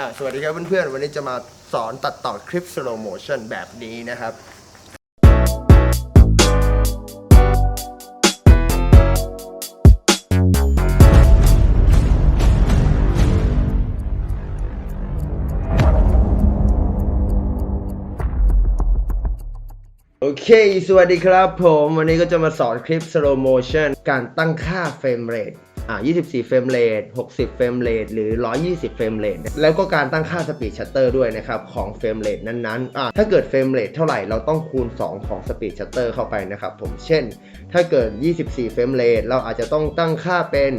อ่าสวัสดีครับเพื่อนๆ วันนี้จะมาสอนตัดต่อคลิป slow motion แบบนี้นะครับ โอเค สวัสดีครับผม วันนี้ก็จะมาสอนคลิป slow motion การตั้งค่าเฟรมเรท อ่า24 เฟรมเรท 60 เฟรมเรท หรือ 120 เฟรมเรท แล้วก็การตั้งค่าสปีดชัตเตอร์ด้วยนะครับของเฟรมเรทนั้นๆอ่าถ้าเกิดเฟรมเรทเท่าไหร่เราต้องคูณ 2 ของสปีดชัตเตอร์เข้าไปนะครับผม เช่น ถ้าเกิด 24 เฟรมเรท เราอาจจะต้องตั้งค่าเป็น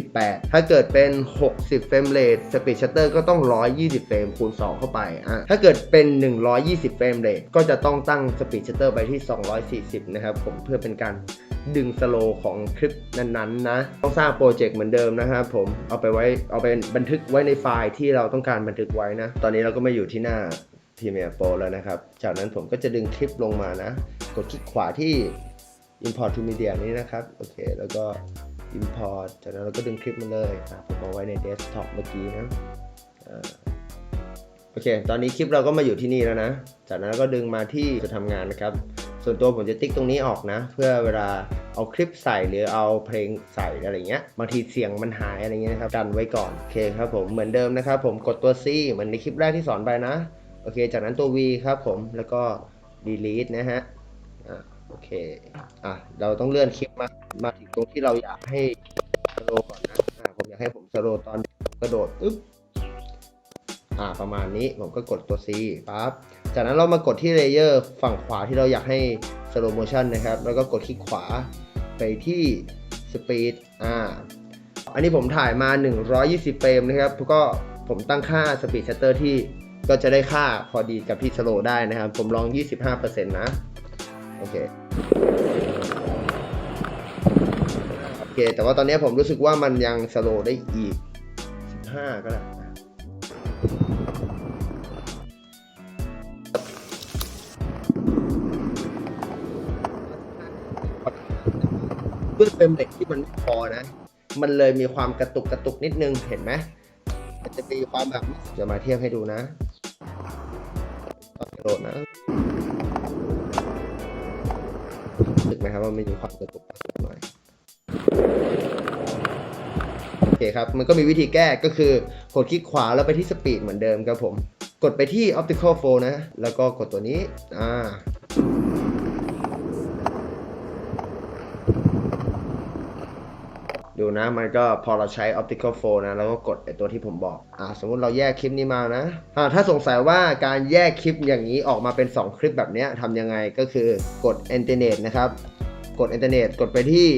48 ถ้าเกิดเป็น 60 เฟรมเรท สปีดชัตเตอร์ก็ต้อง 120 เฟรมคูณ 2 เข้าไปอะถ้าเกิดเป็น 120 เฟรมเรท ก็จะต้องตั้งสปีดชัตเตอร์ไปที่ 240 นะครับผม เพื่อเป็นการ ดึงสโลของคลิปนั้นๆนะ ต้องสร้างโปรเจกต์เหมือนเดิมนะครับผมเอาไปไว้เอาไปบันทึกไว้ในไฟล์ที่เราต้องการบันทึกไว้นะ ตอนนี้เราก็มาอยู่ที่หน้า Premiere Pro แล้วนะครับ จากนั้นผมก็จะดึงคลิปลงมานะ กดคลิกขวาที่ import to media นี้นะครับ โอเค แล้วก็ import จากนั้นเราก็ดึงคลิปมาเลยอะผมเอาไว้ใน desktop เมื่อกี้นะโอเค ตอนนี้คลิปเราก็มาอยู่ที่นี่แล้วนะ จากนั้นก็ดึงมาที่จะทำงานนะครับ ส่วนตัวผมจะติ๊กตรงนี้ออกนะ เพื่อเวลาเอาคลิปใส่หรือเอาเพลงใส่อะไรเงี้ยบางทีเสียงมันหายอะไรเงี้ยนะครับกันไว้ก่อนโอเคครับผมเหมือนเดิมนะครับผมกดตัว C เหมือนในคลิปแรกที่สอนไปนะโอเค จากนั้นตัว V ครับผมแล้วก็ delete นะฮะอะโอเคอะเราต้องเลื่อนคลิปมามาถึงตรงที่เราอยากให้สโลก่อนนะอะผมอยากให้ผมสโลตอนกระโดดอึ๊บ อ่าประมาณนี้ผมก็กดตัว C ปั๊บจากนั้นเรามากดที่เลเยอร์ฝั่งขวาที่เราอยากให้ slow motion นะครับ แล้วก็กดคลิกขวาไปที่ speed อ่าอันนี้ผมถ่ายมา 120 เฟรมนะครับแล้วก็ผมตั้งค่า speed shutter ที่ก็จะได้ค่าพอดีกับที่ slow ได้นะครับ ผมลอง 25%นะ โอเคโอเค แต่ว่าตอนนี้ผมรู้สึกว่ามันยัง slow ได้อีก 15 ก็ได้ ด้วยเฟรมเด็กที่มันไม่พอนะ มันเลยมีความกระตุกกระตุกนิดนึงเห็นไหมมันจะมีความแบบจะมาเทียบให้ดูนะโหลดนะรู้สึกไหมครับว่ามันมีความกระตุกกระตุกหน่อย เคครับ มันก็มีวิธีแก้ก็คือกดคลิกขวาแล้วไปที่สปีดเหมือนเดิมครับผม กดไปที่ optical flow นะ แล้วก็กดตัวนี้ อ่าดูนะมันก็พอเราใช้ optical flow นะ แล้วก็กดไอตัวที่ผมบอก อ่า สมมุติเราแยกคลิปนี้มานะอ่าถ้าสงสัยว่าการแยกคลิปอย่างนี้ออกมาเป็น 2 คลิปแบบนี้ทำยังไงก็คือกด internet นะครับ กด internet กดไปที่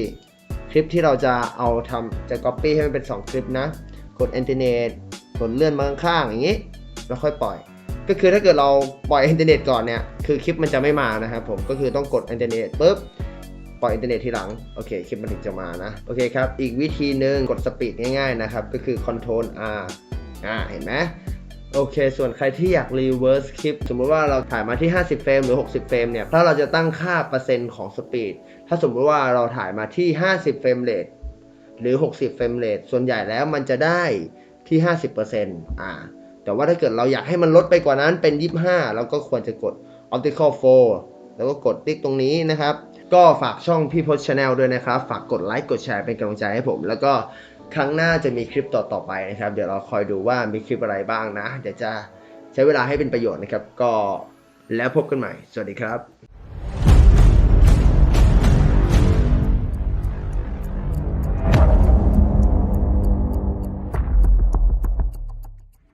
ลิปที่เราจะเอาทำจะ copy ให้มันเป็น 2 คลิปนะ กด internet กดเลื่อนมาข้างๆอย่างนี้ แล้วค่อยปล่อย ก็คือถ้าเกิดเราปล่อยอินเทอร์เน็ตก่อนเนี่ย คือคลิปมันจะไม่มานะครับผม ก็คือต้องกดอินเทอร์เน็ตปุ๊บ ปล่อยอินเทอร์เน็ตทีหลัง โอเค คลิปมันถึงจะมานะ โอเคครับ อีกวิธีหนึ่งกดสปีดง่ายๆนะครับ ก็คือ Ctrl R อ่า เห็นไหม โอเค ส่วนใครที่อยาก reverse คลิปสมมติว่าเราถ่ายมาที่ 50 เฟรมหรือ 60 เฟรมเนี่ย ถ้าเราจะตั้งค่าเปอร์เซ็นต์ของสปีด ถ้าสมมติว่าเราถ่ายมาที่ 50 เฟรมเรทหรือ 60 เฟรมเรทส่วนใหญ่แล้วมันจะได้ที่ 50%อ่า แต่ว่าถ้าเกิดเราอยากให้มันลดไปกว่านั้นเป็น 25 เราก็ควรจะกด optical flow แล้วก็กดติ๊กตรงนี้นะครับ ก็ฝากช่องพี่พศชาแนลด้วยนะครับ ฝากกดไลค์ กดแชร์เป็นกำลังใจให้ผม แล้วก็ ครั้งหน้าจะมีคลิปต่อๆไปนะครับ เดี๋ยวเราคอยดูว่ามีคลิปอะไรบ้างนะ เดี๋ยวจะใช้เวลาให้เป็นประโยชน์นะครับ ก็แล้วพบกันใหม่ สวัสดีครับ